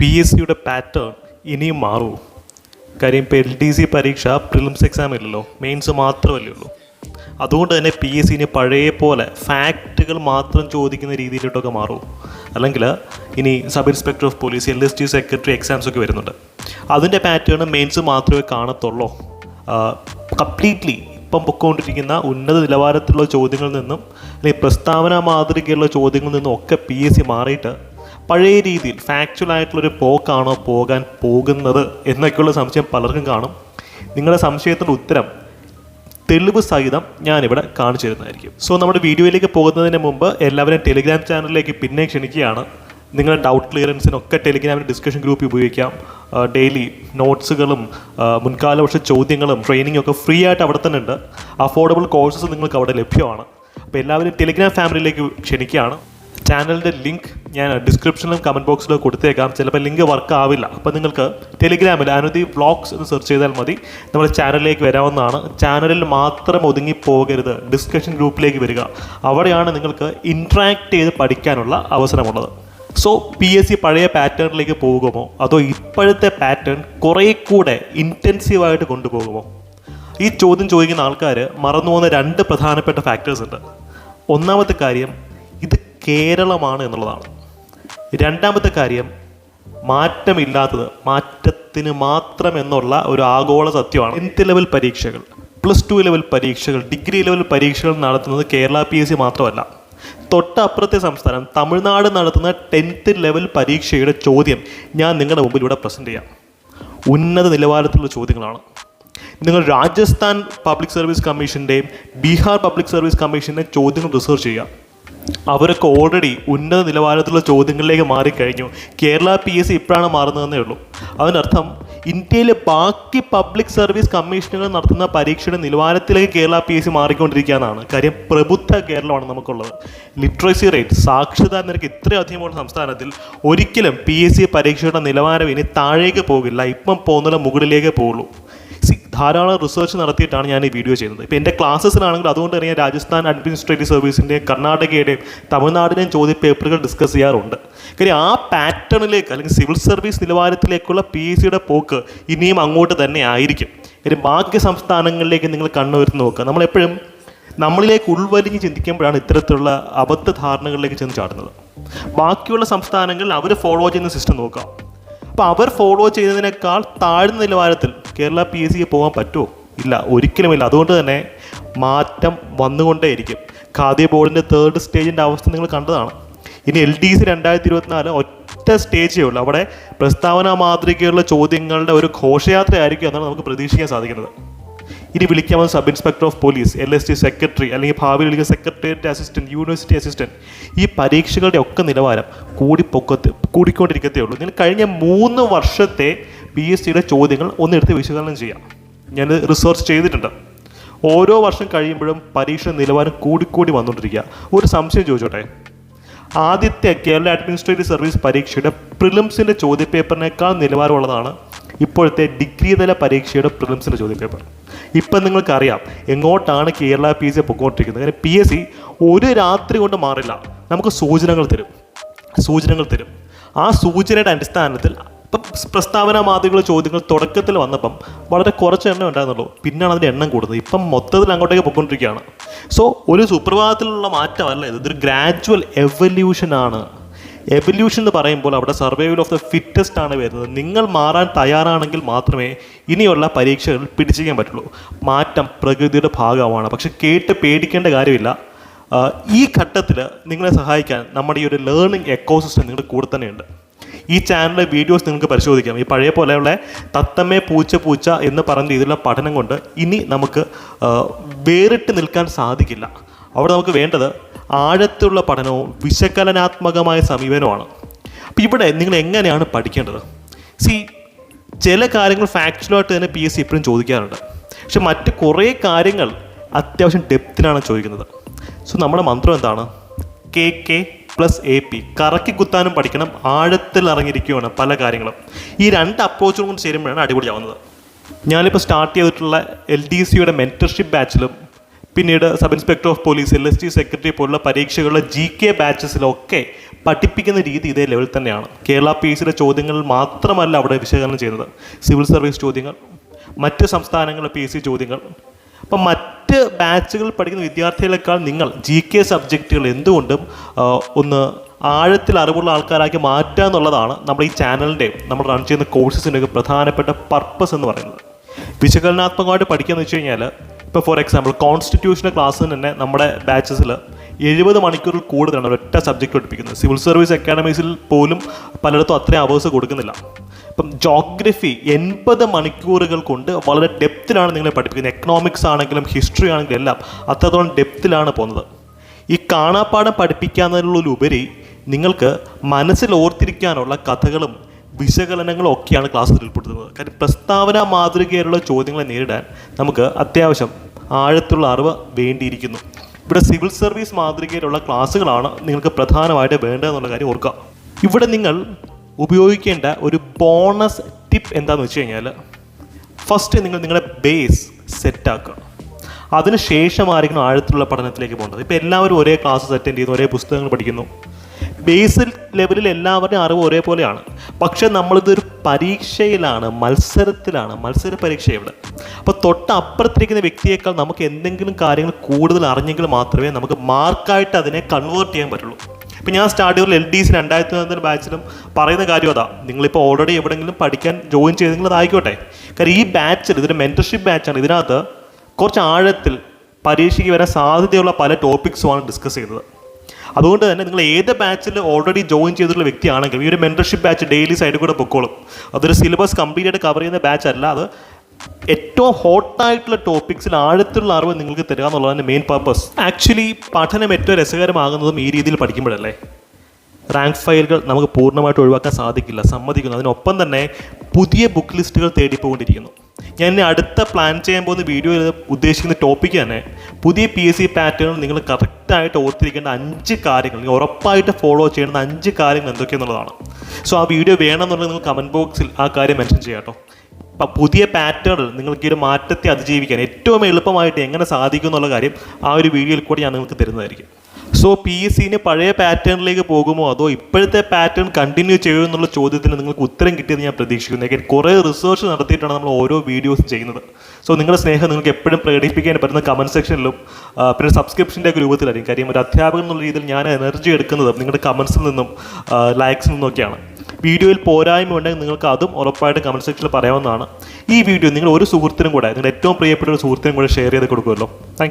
P S സിയുടെ pattern ഇനിയും മാറുമോ കാര്യം ഇപ്പോൾ എൽ ഡി സി പരീക്ഷ പ്രിലിംസ് എക്സാം ഇല്ലല്ലോ. മെയിൻസ് മാത്രമല്ലേ ഉള്ളൂ. അതുകൊണ്ട് തന്നെ പി എസ് സിന് പഴയ പോലെ ഫാക്റ്റുകൾ മാത്രം ചോദിക്കുന്ന രീതിയിലോട്ടൊക്കെ മാറൂ. അല്ലെങ്കിൽ ഇനി sub inspector of police L S T secretary exams ഒക്കെ വരുന്നുണ്ട്. അതിന്റെ പാറ്റേൺ മെയിൻസ് മാത്രമേ കാണത്തുള്ളൂ. കംപ്ലീറ്റ്ലി ഇപ്പം പൊക്കോണ്ടിരിക്കുന്ന ഉന്നത നിലവാരത്തിലുള്ള ചോദ്യങ്ങളിൽ നിന്നും അല്ലെങ്കിൽ പ്രസ്താവന മാതൃകയുള്ള ചോദ്യങ്ങളിൽ നിന്നും ഒക്കെ പി എസ് സി മാറിയിട്ട് പഴയ രീതിയിൽ ഫാക്ച്വൽ ആയിട്ടുള്ളൊരു പോക്കാണോ പോകാൻ പോകുന്നത് എന്നൊക്കെയുള്ള സംശയം പലർക്കും കാണും. നിങ്ങളുടെ സംശയത്തിന്റെ ഉത്തരം തെളിവ് സഹിതം ഞാനിവിടെ കാണിച്ചു തരുന്നതായിരിക്കും. സോ നമ്മുടെ വീഡിയോയിലേക്ക് പോകുന്നതിന് മുമ്പ് എല്ലാവരും ടെലിഗ്രാം ചാനലിലേക്ക് പിന്നെ ക്ഷണിക്കുകയാണ്. നിങ്ങളുടെ ഡൗട്ട് ക്ലിയറൻസിനൊക്കെ ടെലിഗ്രാമിൽ ഡിസ്കഷൻ ഗ്രൂപ്പ് ഉപയോഗിക്കാം. ഡെയിലി നോട്ട്സുകളും മുൻകാല വർഷ ചോദ്യങ്ങളും ട്രെയിനിങ്ങും ഒക്കെ ഫ്രീ ആയിട്ട് അവിടെ തന്നെ ഉണ്ട്. അഫോർഡബിൾ കോഴ്സസ് നിങ്ങൾക്ക് അവിടെ ലഭ്യമാണ്. അപ്പോൾ എല്ലാവരും ടെലിഗ്രാം ഫാമിലിയിലേക്ക് ക്ഷണിക്കുകയാണ്. ചാനലിന്റെ ലിങ്ക് ഞാൻ ഡിസ്ക്രിപ്ഷനിലും കമന്റ് ബോക്സിലും കൊടുത്തേക്കാം. ചിലപ്പോൾ ലിങ്ക് വർക്ക് ആവില്ല. അപ്പോൾ നിങ്ങൾക്ക് ടെലിഗ്രാമിൽ അനുദി വ്ളോഗ്സ് എന്ന് സെർച്ച് ചെയ്താൽ മതി. നമ്മുടെ ചാനലിലേക്ക് വരാവുന്നതാണ്. ചാനലിൽ മാത്രം ഒതുങ്ങി പോകരുത് ഡിസ്കഷൻ ഗ്രൂപ്പിലേക്ക് വരിക. അവിടെയാണ് നിങ്ങൾക്ക് ഇൻട്രാക്ട് ചെയ്ത് പഠിക്കാനുള്ള അവസരമുള്ളത്. സോ പി എസ് സി പഴയ പാറ്റേണിലേക്ക് പോകുമോ? അതോ ഇപ്പോഴത്തെ പാറ്റേൺ കുറേ കൂടെ ഇന്റൻസീവായിട്ട് കൊണ്ടുപോകുമോ? ഈ ചോദ്യം ചോദിക്കുന്ന ആൾക്കാർ മറന്നു പോകുന്ന രണ്ട് പ്രധാനപ്പെട്ട ഫാക്ടേഴ്സ് ഉണ്ട്. ഒന്നാമത്തെ കാര്യം ഇത് കേരളമാണ് എന്നുള്ളതാണ്. രണ്ടാമത്തെ കാര്യം മാറ്റമില്ലാത്തത് മാറ്റത്തിന് മാത്രം എന്നുള്ള ഒരു ആഗോള സത്യമാണ്. ടെൻത്ത് ലെവൽ പരീക്ഷകൾ പ്ലസ് ടു ലെവൽ പരീക്ഷകൾ ഡിഗ്രി ലെവൽ പരീക്ഷകൾ നടത്തുന്നത് കേരള പി എസ് സി മാത്രമല്ല. തൊട്ടപ്പുറത്തെ സംസ്ഥാനം തമിഴ്നാട് നടത്തുന്ന ടെൻത്ത് ലെവൽ പരീക്ഷയുടെ ചോദ്യം ഞാൻ നിങ്ങളുടെ മുമ്പിൽ ഇവിടെ പ്രസന്റ് ചെയ്യാം. ഉന്നത നിലവാരത്തിലുള്ള ചോദ്യങ്ങളാണ്. നിങ്ങൾ രാജസ്ഥാൻ പബ്ലിക് സർവീസ് കമ്മീഷന്റെയും ബീഹാർ പബ്ലിക് സർവീസ് കമ്മീഷന്റെ ചോദ്യങ്ങൾ റിസർച്ച് ചെയ്യുക. അവരൊക്കെ ഓൾറെഡി ഉന്നത നിലവാരത്തിലുള്ള ചോദ്യങ്ങളിലേക്ക് മാറിക്കഴിഞ്ഞു. കേരള പി എസ് സി ഇപ്പോഴാണ് മാറുന്നതെന്നേ ഉള്ളൂ. അതിനർത്ഥം ഇന്ത്യയിലെ ബാക്കി പബ്ലിക് സർവീസ് കമ്മീഷനുകൾ നടത്തുന്ന പരീക്ഷയുടെ നിലവാരത്തിലേക്ക് കേരള പി എസ് സി മാറിക്കൊണ്ടിരിക്കുകയെന്നാണ്. കാര്യം പ്രബുദ്ധ കേരളമാണ് നമുക്കുള്ളത്. ലിറ്ററസി റേറ്റ് സാക്ഷരതാ നിരക്ക് ഇത്രയധികമുള്ള സംസ്ഥാനത്തിൽ ഒരിക്കലും പി എസ് സി പരീക്ഷയുടെ നിലവാരം ഇനി താഴേക്ക് പോകില്ല. ഇപ്പം പോകുന്നില്ല മുകളിലേക്ക് പോകുള്ളൂ. ധാരാളം റിസർച്ച് നടത്തിയിട്ടാണ് ഞാൻ ഈ വീഡിയോ ചെയ്യുന്നത്. ഇപ്പോൾ എന്റെ ക്ലാസ്സസിലാണെങ്കിൽ അതുകൊണ്ട് തന്നെ ഞാൻ രാജസ്ഥാൻ അഡ്മിനിസ്ട്രേറ്റീവ് സർവീസിന്റെയും കർണാടകയുടെയും തമിഴ്നാടിന്റെയും ചോദ്യ പേപ്പറുകൾ ഡിസ്കസ് ചെയ്യാറുണ്ട്. കാര്യം ആ പാറ്റേണിലേക്ക് അല്ലെങ്കിൽ സിവിൽ സർവീസ് നിലവാരത്തിലേക്കുള്ള പി എസ് സിയുടെ പോക്ക് ഇനിയും അങ്ങോട്ട് തന്നെ ആയിരിക്കും. കാര്യം ബാക്കി സംസ്ഥാനങ്ങളിലേക്ക് നിങ്ങൾ കണ്ണുവരുത്തി നോക്കുക. നമ്മളെപ്പോഴും നമ്മളിലേക്ക് ഉൾവലിഞ്ഞ് ചിന്തിക്കുമ്പോഴാണ് ഇത്തരത്തിലുള്ള അബദ്ധ ധാരണകളിലേക്ക് ചെന്ന് ചാടുന്നത്. ബാക്കിയുള്ള സംസ്ഥാനങ്ങളിൽ അവർ ഫോളോ ചെയ്യുന്ന സിസ്റ്റം നോക്കാം അപ്പോൾ അവർ ഫോളോ ചെയ്യുന്നതിനേക്കാൾ താഴ്ന്ന നിലവാരത്തിൽ കേരള പി എസ് സിക്ക് പോകാൻ പറ്റുമോ? ഇല്ല ഒരിക്കലുമില്ല അതുകൊണ്ട് തന്നെ മാറ്റം വന്നുകൊണ്ടേയിരിക്കും. ഖാദി ബോർഡിന്റെ തേർഡ് സ്റ്റേജിന്റെ അവസ്ഥ നിങ്ങൾ കണ്ടതാണ്. ഇനി എൽ ഡി സി രണ്ടായിരത്തി ഇരുപത്തിനാല് ഒറ്റ സ്റ്റേജേ ഉള്ളൂ. അവിടെ പ്രസ്താവന മാതൃകയുള്ള ചോദ്യങ്ങളുടെ ഒരു ഘോഷയാത്രയായിരിക്കും എന്നാണ് നമുക്ക് പ്രതീക്ഷിക്കാൻ സാധിക്കുന്നത്. ഇനി വിളിക്കാവുന്ന sub inspector of police L S T secretary അല്ലെങ്കിൽ ഭാവിയിൽ വിളിക്കുന്ന സെക്രട്ടേറിയറ്റ് അസിസ്റ്റന്റ് യൂണിവേഴ്സിറ്റി അസിസ്റ്റന്റ് ഈ പരീക്ഷകളുടെ ഒക്കെ നിലവാരം കൂടിപ്പൊക്കത്ത് കൂടിക്കൊണ്ടിരിക്കത്തേ ഉള്ളൂ. നിങ്ങൾ കഴിഞ്ഞ മൂന്ന് വർഷത്തെ പി എസ് സിയുടെ ചോദ്യങ്ങൾ ഒന്നെടുത്ത് വിശകലനം ചെയ്യാം. ഞാൻ റിസർച്ച് ചെയ്തിട്ടുണ്ട്. ഓരോ വർഷം കഴിയുമ്പോഴും പരീക്ഷ നിലവാരം കൂടിക്കൂടി വന്നുകൊണ്ടിരിക്കുക. ഒരു സംശയം ചോദിച്ചോട്ടെ? ആദ്യത്തെ കേരള അഡ്മിനിസ്ട്രേറ്റീവ് സർവീസ് പരീക്ഷയുടെ പ്രിലിംസിന്റെ ചോദ്യപേപ്പറിനേക്കാൾ നിലവാരമുള്ളതാണ് ഇപ്പോഴത്തെ ഡിഗ്രി തല പരീക്ഷയുടെ പ്രിലിംസിന്റെ ചോദ്യപേപ്പർ. ഇപ്പം നിങ്ങൾക്കറിയാം എങ്ങോട്ടാണ് കേരള പി എസ് സി പൊക്കോണ്ടിരിക്കുന്നത്? അങ്ങനെ പി എസ് സി ഒരു രാത്രി കൊണ്ട് മാറില്ല. നമുക്ക് സൂചനകൾ തരും. സൂചനകൾ തരും. ആ സൂചനയുടെ അടിസ്ഥാനത്തിൽ ഇപ്പം പ്രസ്താവന മാതൃകകൾ ചോദ്യങ്ങൾ തുടക്കത്തിൽ വന്നപ്പം വളരെ കുറച്ച് എണ്ണം ഉണ്ടായിരുന്നുള്ളൂ. പിന്നാണ് അതിന്റെ എണ്ണം കൂടുന്നത്. ഇപ്പം മൊത്തത്തിൽ അങ്ങോട്ടേക്ക് പൊയ്ക്കൊണ്ടിരിക്കുകയാണ്. സോ ഒരു സുപ്രഭാതത്തിലുള്ള മാറ്റമല്ല ഇത്. ഇതൊരു ഗ്രാജുവൽ എവല്യൂഷൻ ആണ്. എവല്യൂഷൻ എന്ന് പറയുമ്പോൾ അവിടെ സർവൈവൽ ഓഫ് ദ ഫിറ്റസ്റ്റ് ആണ് വരുന്നത്. നിങ്ങൾ മാറാൻ തയ്യാറാണെങ്കിൽ മാത്രമേ ഇനിയുള്ള പരീക്ഷകൾ പിടിച്ചിരിക്കാൻ പറ്റുള്ളൂ. മാറ്റം പ്രകൃതിയുടെ ഭാഗമാണ്. പക്ഷെ കേട്ട് പേടിക്കേണ്ട കാര്യമില്ല. ഈ ഘട്ടത്തിൽ നിങ്ങളെ സഹായിക്കാൻ നമ്മുടെ ഈ ഒരു ലേണിംഗ് എക്കോസിസ്റ്റം നിങ്ങളുടെ കൂടെ തന്നെയുണ്ട് ഈ ചാനലിലെ വീഡിയോസ് നിങ്ങൾക്ക് പരിശോധിക്കാം. ഈ പഴയ പോലെയുള്ള തത്തമ്മേ പൂച്ച പൂച്ച എന്ന് പറഞ്ഞ രീതിയിലുള്ള പഠനം കൊണ്ട് ഇനി നമുക്ക് വേറിട്ട് നിൽക്കാൻ സാധിക്കില്ല. അവിടെ നമുക്ക് വേണ്ടത് ആഴത്തുള്ള പഠനവും വിശകലനാത്മകമായ സമീപനവുമാണ്. അപ്പോൾ ഇവിടെ നിങ്ങൾ എങ്ങനെയാണ് പഠിക്കേണ്ടത്? സി ചില കാര്യങ്ങൾ ഫാക്ച്വലായിട്ട് തന്നെ പി എസ് സി ഇപ്പോഴും ചോദിക്കാറുണ്ട്. പക്ഷെ മറ്റ് കുറേ കാര്യങ്ങൾ അത്യാവശ്യം ഡെപ്തിനാണ് ചോദിക്കുന്നത്. സോ നമ്മുടെ മന്ത്രം എന്താണ്? K K plus A P കറക്കി കുത്താനും പഠിക്കണം ആഴത്തിൽ ഇറങ്ങിയിരിക്കുകയാണ് പല കാര്യങ്ങളും. ഈ രണ്ട് അപ്രോച്ചും കൊണ്ട് ചേരുമ്പോഴാണ് അടിപൊളിയാവുന്നത്. ഞാനിപ്പോൾ സ്റ്റാർട്ട് ചെയ്തിട്ടുള്ള എൽ ഡി സിയുടെ മെന്റർഷിപ്പ് ബാച്ചിലും പിന്നീട് sub inspector of police L S T secretary പോലുള്ള പരീക്ഷകളുടെ ജി കെ ബാച്ചസിലൊക്കെ പഠിപ്പിക്കുന്ന രീതി ഇതേ ലെവൽ തന്നെയാണ്. കേരള പി എസ് സിയുടെ ചോദ്യങ്ങൾ മാത്രമല്ല അവിടെ വിശകലനം ചെയ്യുന്നത്. സിവിൽ സർവീസ് ചോദ്യങ്ങൾ മറ്റ് സംസ്ഥാനങ്ങളിലെ പി സി ചോദ്യങ്ങൾ. അപ്പം മറ്റ് ബാച്ചുകളിൽ പഠിക്കുന്ന വിദ്യാർത്ഥികളെക്കാൾ നിങ്ങൾ ജി കെ സബ്ജക്റ്റുകൾ എന്തുകൊണ്ടും ഒന്ന് ആഴത്തിൽ അറിവുള്ള ആൾക്കാരാക്കി മാറ്റുക എന്നുള്ളതാണ് നമ്മുടെ ഈ ചാനലിന്റെയും നമ്മൾ റൺ ചെയ്യുന്ന കോഴ്സസിന്റെ ഒക്കെ പ്രധാനപ്പെട്ട പർപ്പസ് എന്ന് പറയുന്നത്. വിശകലനാത്മകമായിട്ട് പഠിക്കുകയെന്ന് വെച്ച് കഴിഞ്ഞാൽ ഇപ്പോൾ ഫോർ എക്സാമ്പിൾ കോൺസ്റ്റിറ്റ്യൂഷണൽ ക്ലാസ്സിന് തന്നെ നമ്മുടെ ബാച്ചസിൽ എഴുപത് മണിക്കൂറിൽ കൂടുതലാണ് ഒറ്റ സബ്ജക്റ്റ് പഠിപ്പിക്കുന്നത്. സിവിൽ സർവീസ് അക്കാഡമീസിൽ പോലും പലയിടത്തും അത്രയും അവേഴ്സ് കൊടുക്കുന്നില്ല. ഇപ്പം ജോഗ്രഫി എൺപത് മണിക്കൂറുകൾ കൊണ്ട് വളരെ ഡെപ്തിലാണ് നിങ്ങളെ പഠിപ്പിക്കുന്നത്. എക്കണോമിക്സ് ആണെങ്കിലും ഹിസ്റ്ററി ആണെങ്കിലും എല്ലാം അത്രത്തോളം ഡെപ്തിലാണ് പോകുന്നത്. ഈ കാണാപ്പാടം പഠിപ്പിക്കാന്നതിലുപരി നിങ്ങൾക്ക് മനസ്സിൽ ഓർത്തിരിക്കാനുള്ള കഥകളും വിശകലനങ്ങളും ഒക്കെയാണ് ക്ലാസ്സിൽ ഉൾപ്പെടുത്തുന്നത്. കാര്യം പ്രസ്താവന മാതൃകയിലുള്ള ചോദ്യങ്ങളെ നേരിടാൻ നമുക്ക് അത്യാവശ്യം ആഴത്തിലുള്ള അറിവ് വേണ്ടിയിരിക്കുന്നു. ഇവിടെ സിവിൽ സർവീസ് മാതൃകയിലുള്ള ക്ലാസ്സുകളാണ് നിങ്ങൾക്ക് പ്രധാനമായിട്ട് വേണ്ടതെന്നുള്ള കാര്യം ഓർക്കുക. ഇവിടെ നിങ്ങൾ ഉപയോഗിക്കേണ്ട ഒരു ബോണസ് ടിപ്പ് എന്താണെന്ന് വെച്ച് കഴിഞ്ഞാൽ ഫസ്റ്റ് നിങ്ങൾ നിങ്ങളുടെ ബേസ് സെറ്റാക്കുക അതിനുശേഷമായിരിക്കണം ആഴത്തിലുള്ള പഠനത്തിലേക്ക് പോകേണ്ടത്. ഇപ്പോൾ എല്ലാവരും ഒരേ ക്ലാസ് അറ്റൻഡ് ചെയ്യുന്നു ഒരേ പുസ്തകങ്ങൾ പഠിക്കുന്നു. ബേസിൽ ലെവലിൽ എല്ലാവരുടെയും അറിവ് ഒരേപോലെയാണ്. പക്ഷേ നമ്മളിതൊരു പരീക്ഷയിലാണ് മത്സരത്തിലാണ് മത്സര പരീക്ഷ ഇവിടെ. അപ്പോൾ തൊട്ടപ്പുറത്തിരിക്കുന്ന വ്യക്തിയേക്കാൾ നമുക്ക് എന്തെങ്കിലും കാര്യങ്ങൾ കൂടുതൽ അറിഞ്ഞെങ്കിൽ മാത്രമേ നമുക്ക് മാർക്കായിട്ട് അതിനെ കൺവേർട്ട് ചെയ്യാൻ പറ്റുള്ളൂ. ഇപ്പം ഞാൻ സ്റ്റാർട്ട് ചെയ്ത എൽ ഡി സി രണ്ടായിരത്തി പതിനൊന്നിന് ബാച്ചിലും പറയുന്ന കാര്യം അതാ. നിങ്ങളിപ്പോൾ ഓൾറെഡി എവിടെയെങ്കിലും പഠിക്കാൻ ജോയിൻ ചെയ്തെങ്കിൽ അതായിക്കോട്ടെ കാരണം ഈ ബാച്ചിൽ ഇതൊരു മെന്റർഷിപ്പ് ബാച്ചാണ് ഇതിനകത്ത് കുറച്ച് ആഴത്തിൽ പരീക്ഷയ്ക്ക് വരാൻ സാധ്യതയുള്ള പല ടോപ്പിക്സുമാണ് ഡിസ്കസ് ചെയ്തത് അതുകൊണ്ട് തന്നെ നിങ്ങൾ ഏത് ബാച്ചിൽ ഓൾറെഡി ജോയിൻ ചെയ്തിട്ടുള്ള വ്യക്തിയാണെങ്കിലും ഈ ഒരു മെന്റർഷിപ്പ് ബാച്ച് ഡെയിലി സൈഡിൽ കൂടെ പൊക്കോളും. അതൊരു സിലബസ് കംപ്ലീറ്റ് ആയിട്ട് കവർ ചെയ്യുന്ന ബാച്ച് അല്ല അത് ഏറ്റവും ഹോട്ടായിട്ടുള്ള ടോപ്പിക്സിൽ ആഴത്തിലുള്ള അറിവ് നിങ്ങൾക്ക് തരിക എന്നുള്ളതാണ് മെയിൻ പർപ്പസ് ആക്ച്വലി പഠനം ഏറ്റവും രസകരമാകുന്നതും ഈ രീതിയിൽ പഠിക്കുമ്പോഴല്ലേ? റാങ്ക് ഫയലുകൾ നമുക്ക് പൂർണമായിട്ട് ഒഴിവാക്കാൻ സാധിക്കില്ല സമ്മതിക്കുന്നു. അതിനൊപ്പം തന്നെ പുതിയ ബുക്ക് ലിസ്റ്റുകൾ തേടിപ്പോകൊണ്ടിരിക്കുന്നു. ഞാൻ ഇനി അടുത്ത പ്ലാൻ ചെയ്യാൻ പോകുന്ന വീഡിയോയിൽ ഉദ്ദേശിക്കുന്ന ടോപ്പിക്ക് തന്നെ പുതിയ പി എസ് സി പാറ്റേൺ നിങ്ങൾ കറക്റ്റായിട്ട് ഓർത്തിരിക്കേണ്ട അഞ്ച് കാര്യങ്ങൾ ഉറപ്പായിട്ട് ഫോളോ ചെയ്യേണ്ട അഞ്ച് കാര്യങ്ങൾ എന്തൊക്കെയെന്നുള്ളതാണ്. സോ ആ വീഡിയോ വേണമെന്നുണ്ടെങ്കിൽ നിങ്ങൾ കമന്റ് ബോക്സിൽ ആ കാര്യം മെൻഷൻ ചെയ്യാം കേട്ടോ. അപ്പം പുതിയ പാറ്റേണിൽ നിങ്ങൾക്ക് ഈ ഒരു മാറ്റത്തെ അതിജീവിക്കാൻ ഏറ്റവും എളുപ്പമായിട്ട് എങ്ങനെ സാധിക്കും എന്നുള്ള കാര്യം ആ ഒരു വീഡിയോയിൽ കൂടി ഞാൻ നിങ്ങൾക്ക് തരുന്നതായിരിക്കും. സോ പി എസ് സിന് പഴയ പാറ്റേണിലേക്ക് പോകുമോ? അതോ ഇപ്പോഴത്തെ പാറ്റേൺ കണ്ടിന്യൂ ചെയ്യുമോ എന്നുള്ള ചോദ്യത്തിന് നിങ്ങൾക്ക് ഉത്തരം കിട്ടിയെന്ന് ഞാൻ പ്രതീക്ഷിക്കുന്നു. കുറേ റിസർച്ച് നടത്തിയിട്ടാണ് നമ്മൾ ഓരോ വീഡിയോസ് ചെയ്യുന്നത്. സോ നിങ്ങളുടെ സ്നേഹം നിങ്ങൾക്ക് എപ്പോഴും പ്രകടിപ്പിക്കാൻ പറ്റുന്ന കമന്റ് സെക്ഷനിലും പിന്നെ സബ്സ്ക്രിപ്ഷന്റെ ഒക്കെ രൂപത്തിലായിരിക്കും. കാര്യം ഒരു അധ്യാപകൻ എന്നുള്ള രീതിയിൽ ഞാൻ എനർജി എടുക്കുന്നത് നിങ്ങളുടെ കമൻസിൽ നിന്നും ലൈക്സിൽ നിന്നൊക്കെയാണ് വീഡിയോയിൽ പോരായ്മ ഉണ്ടെങ്കിൽ നിങ്ങൾക്ക് അതും ഉറപ്പായിട്ട് കമന്റ് സെക്ഷനിൽ പറയാവുന്നതാണ്. ഈ വീഡിയോ നിങ്ങൾ ഒരു സുഹൃത്തിനും കൂടെ നിങ്ങളുടെ ഏറ്റവും പ്രിയപ്പെട്ട ഒരു സുഹൃത്തിനും കൂടെ ഷെയർ ചെയ്ത് കൊടുക്കുമല്ലോ. താങ്ക്